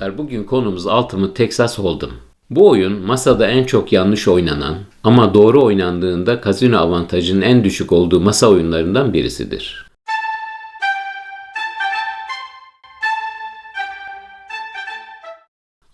Bugün konumuz Ultimate Texas Hold'em. Bu oyun masada en çok yanlış oynanan ama doğru oynandığında kazino avantajının en düşük olduğu masa oyunlarından birisidir.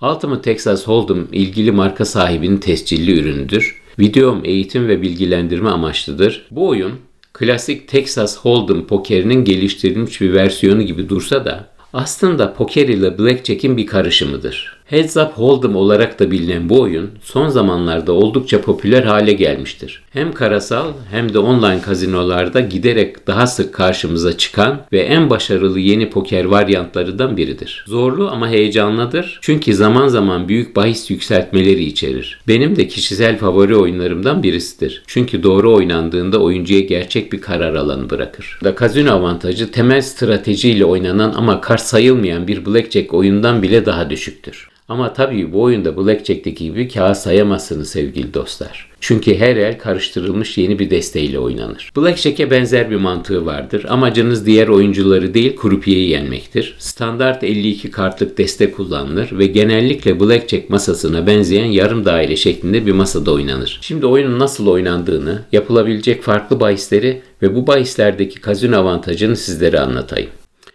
Ultimate Texas Hold'em ilgili marka sahibinin tescilli ürünüdür. Videom eğitim ve bilgilendirme amaçlıdır. Bu oyun klasik Texas Hold'em pokerinin geliştirilmiş bir versiyonu gibi dursa da aslında poker ile blackjack'in bir karışımıdır. Heads Up Hold'em olarak da bilinen bu oyun son zamanlarda oldukça popüler hale gelmiştir. Hem karasal hem de online kazinolarda giderek daha sık karşımıza çıkan ve en başarılı yeni poker varyantlarından biridir. Zorlu ama heyecanlıdır çünkü zaman zaman büyük bahis yükseltmeleri içerir. Benim de kişisel favori oyunlarımdan birisidir. Çünkü doğru oynandığında oyuncuya gerçek bir karar alanı bırakır. Da kazino avantajı temel stratejiyle oynanan ama kart sayılmayan bir blackjack oyundan bile daha düşüktür. Ama tabii bu oyunda Blackjack'teki gibi kağıt sayamazsınız sevgili dostlar. Çünkü her el karıştırılmış yeni bir desteğiyle oynanır. Blackjack'e benzer bir mantığı vardır. Amacınız diğer oyuncuları değil kurupiyeyi yenmektir. Standart 52 kartlık deste kullanılır ve genellikle Blackjack masasına benzeyen yarım daire şeklinde bir masada oynanır. Şimdi oyunun nasıl oynandığını, yapılabilecek farklı bahisleri ve bu bahislerdeki kazino avantajını sizlere anlatayım.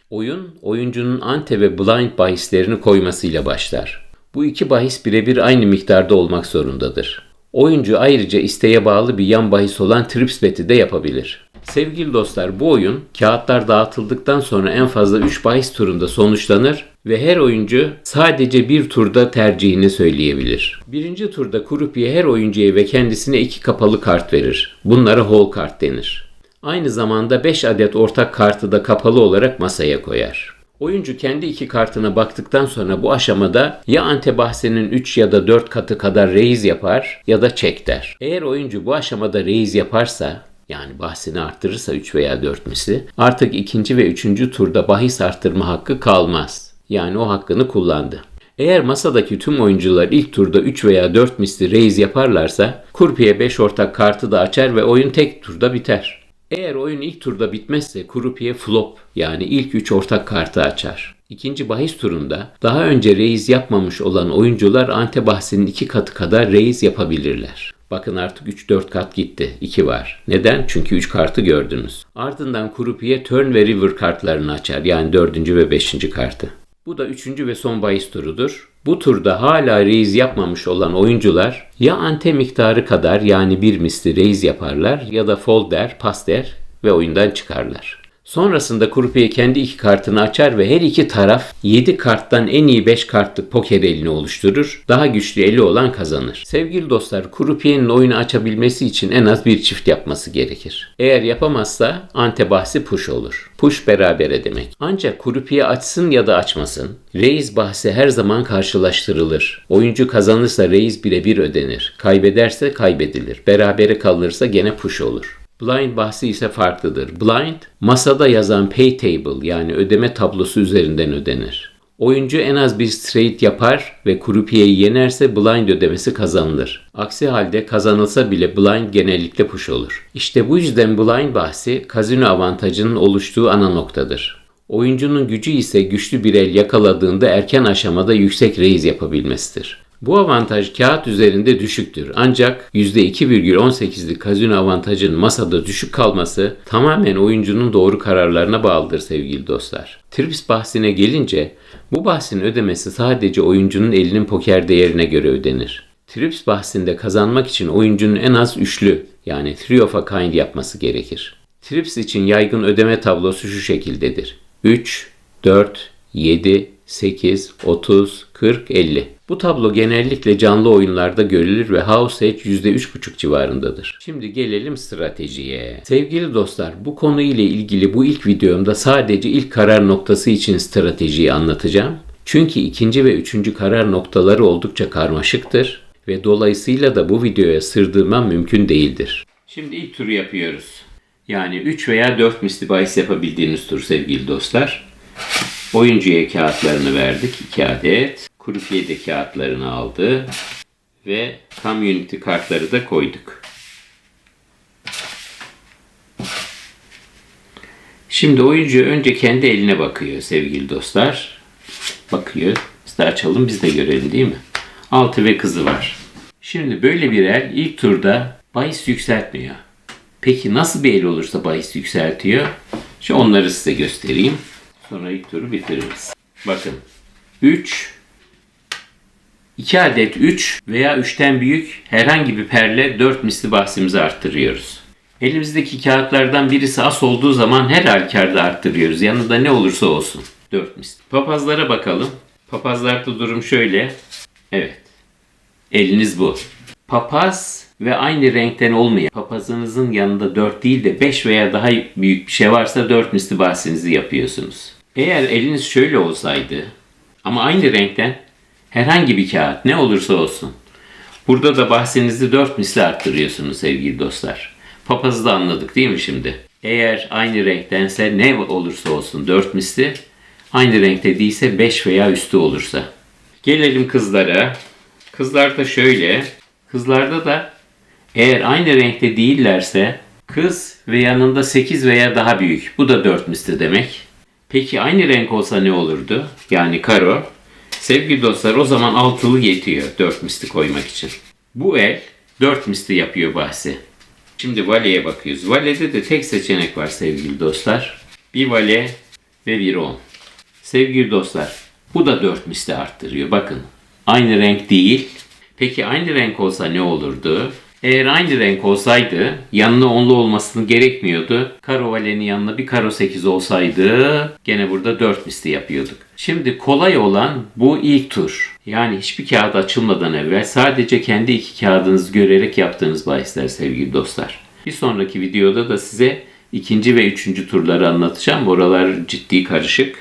Oyun, oyuncunun ante ve blind bahislerini koymasıyla başlar. Bu iki bahis birebir aynı miktarda olmak zorundadır. Oyuncu ayrıca isteğe bağlı bir yan bahis olan trips beti de yapabilir. Sevgili dostlar bu oyun kağıtlar dağıtıldıktan sonra en fazla 3 bahis turunda sonuçlanır ve her oyuncu sadece bir turda tercihini söyleyebilir. Birinci turda kurupiye her oyuncuya ve kendisine iki kapalı kart verir. Bunlara hole kart denir. Aynı zamanda 5 adet ortak kartı da kapalı olarak masaya koyar. Oyuncu kendi iki kartına baktıktan sonra bu aşamada ya ante bahsinin 3 ya da 4 katı kadar reis yapar ya da çek der. Eğer oyuncu bu aşamada reis yaparsa yani bahsini arttırırsa 3 veya 4 misli artık ikinci ve üçüncü turda bahis arttırma hakkı kalmaz. Yani o hakkını kullandı. Eğer masadaki tüm oyuncular ilk turda 3 veya 4 misli reis yaparlarsa kurpiye 5 ortak kartı da açar ve oyun tek turda biter. Eğer oyun ilk turda bitmezse kurupiye flop yani ilk 3 ortak kartı açar. İkinci bahis turunda daha önce reis yapmamış olan oyuncular ante bahsinin 2 katı kadar reis yapabilirler. Bakın artık 3-4 kat gitti. 2 var. Neden? Çünkü 3 kartı gördünüz. Ardından kurupiye turn ve river kartlarını açar. Yani 4. ve 5. kartı. Bu da 3. ve son bahis turudur. Bu turda hala reis yapmamış olan oyuncular ya ante miktarı kadar yani bir misli reis yaparlar ya da fold der, pas der ve oyundan çıkarlar. Sonrasında kurupiye kendi iki kartını açar ve her iki taraf 7 karttan en iyi 5 kartlık poker elini oluşturur. Daha güçlü eli olan kazanır. Sevgili dostlar, kurupiyenin oyunu açabilmesi için en az bir çift yapması gerekir. Eğer yapamazsa ante bahsi push olur. Push berabere demek. Ancak kurupiye açsın ya da açmasın. Reis bahsi her zaman karşılaştırılır. Oyuncu kazanırsa reis birebir ödenir. Kaybederse kaybedilir. Berabere kalırsa gene push olur. Blind bahsi ise farklıdır. Blind, masada yazan pay table yani ödeme tablosu üzerinden ödenir. Oyuncu en az bir straight yapar ve kurupiyeyi yenerse blind ödemesi kazanılır. Aksi halde kazanılsa bile blind genellikle push olur. İşte bu yüzden blind bahsi kazino avantajının oluştuğu ana noktadır. Oyuncunun gücü ise güçlü bir el yakaladığında erken aşamada yüksek reis yapabilmesidir. Bu avantaj kağıt üzerinde düşüktür. Ancak %2,18'lik kazino avantajının masada düşük kalması tamamen oyuncunun doğru kararlarına bağlıdır sevgili dostlar. Trips bahsine gelince bu bahsin ödemesi sadece oyuncunun elinin poker değerine göre ödenir. Trips bahsinde kazanmak için oyuncunun en az üçlü yani three of a kind yapması gerekir. Trips için yaygın ödeme tablosu şu şekildedir. 3, 4, 7, 8, 30, 40, 50. Bu tablo genellikle canlı oyunlarda görülür ve house edge %3,5 civarındadır. Şimdi gelelim stratejiye. Sevgili dostlar bu konu ile ilgili bu ilk videomda sadece ilk karar noktası için stratejiyi anlatacağım. Çünkü ikinci ve üçüncü karar noktaları oldukça karmaşıktır ve dolayısıyla da bu videoya sırdırmam mümkün değildir. Şimdi ilk turu yapıyoruz. Yani 3 veya 4 misli bahis yapabildiğiniz tur sevgili dostlar. Oyuncuya kağıtlarını verdik. 2 adet. Kurupiye de kağıtlarını aldı. Ve community kartları da koyduk. Şimdi oyuncu önce kendi eline bakıyor sevgili dostlar. Bakıyor. da açalım biz de görelim değil mi? Altı ve kızı var. Şimdi böyle bir el ilk turda bahis yükseltmiyor. Peki nasıl bir el olursa bahis yükseltiyor? Şu onları size göstereyim. Sonra ilk turu bitiririz. Bakın. 3 2 adet 3 veya 3'ten büyük herhangi bir perle 4 misli bahsimizi arttırıyoruz. Elimizdeki kağıtlardan birisi as olduğu zaman her halükarda arttırıyoruz. Yanında ne olursa olsun. 4 misli. Papazlara bakalım. Papazlarda durum şöyle. Evet. Eliniz bu. Papaz ve aynı renkten olmayan papazınızın yanında 4 değil de 5 veya daha büyük bir şey varsa 4 misli bahsinizi yapıyorsunuz. Eğer eliniz şöyle olsaydı ama aynı renkten herhangi bir kağıt ne olursa olsun. Burada da bahsinizi 4 misli arttırıyorsunuz sevgili dostlar. Papazı da anladık değil mi şimdi? Eğer aynı renktense ne olursa olsun 4 misli, aynı renkte değilse 5 veya üstü olursa. Gelelim kızlara. Kızlarda şöyle. Kızlarda da eğer aynı renkte değillerse kız ve yanında 8 veya daha büyük. Bu da 4 misli demek. Peki aynı renk olsa ne olurdu? Yani karo. Sevgili dostlar o zaman altılı yetiyor 4 misli koymak için. Bu el 4 misli yapıyor bahsi. Şimdi valeye bakıyoruz. Valede de tek seçenek var sevgili dostlar. Bir vale ve bir 10. Sevgili dostlar bu da 4 misli arttırıyor. Bakın aynı renk değil. Peki aynı renk olsa ne olurdu? Eğer aynı renk olsaydı yanına onlu olmasını gerekmiyordu. Karo valenin yanına bir karo 8 olsaydı gene burada 4 misli yapıyorduk. Şimdi kolay olan bu ilk tur. Yani hiçbir kağıt açılmadan evvel sadece kendi iki kağıdınızı görerek yaptığınız bahisler sevgili dostlar. Bir sonraki videoda da size ikinci ve üçüncü turları anlatacağım. Oralar ciddi karışık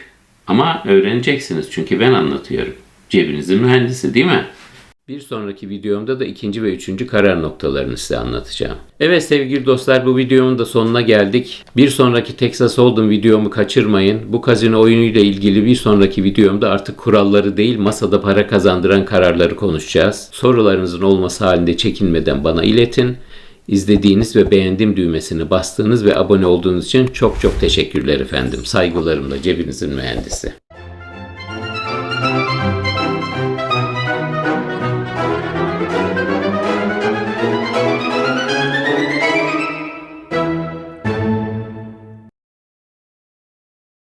ama öğreneceksiniz çünkü ben anlatıyorum. Cebinizin mühendisi değil mi? Bir sonraki videomda da ikinci ve üçüncü karar noktalarını size anlatacağım. Evet sevgili dostlar bu videomun da sonuna geldik. Bir sonraki Texas Hold'em videomu kaçırmayın. Bu kazino oyunuyla ilgili bir sonraki videomda artık kuralları değil masada para kazandıran kararları konuşacağız. Sorularınızın olması halinde çekinmeden bana iletin. İzlediğiniz ve beğendim düğmesini bastığınız ve abone olduğunuz için çok çok teşekkürler efendim. Saygılarımla cebinizin mühendisi.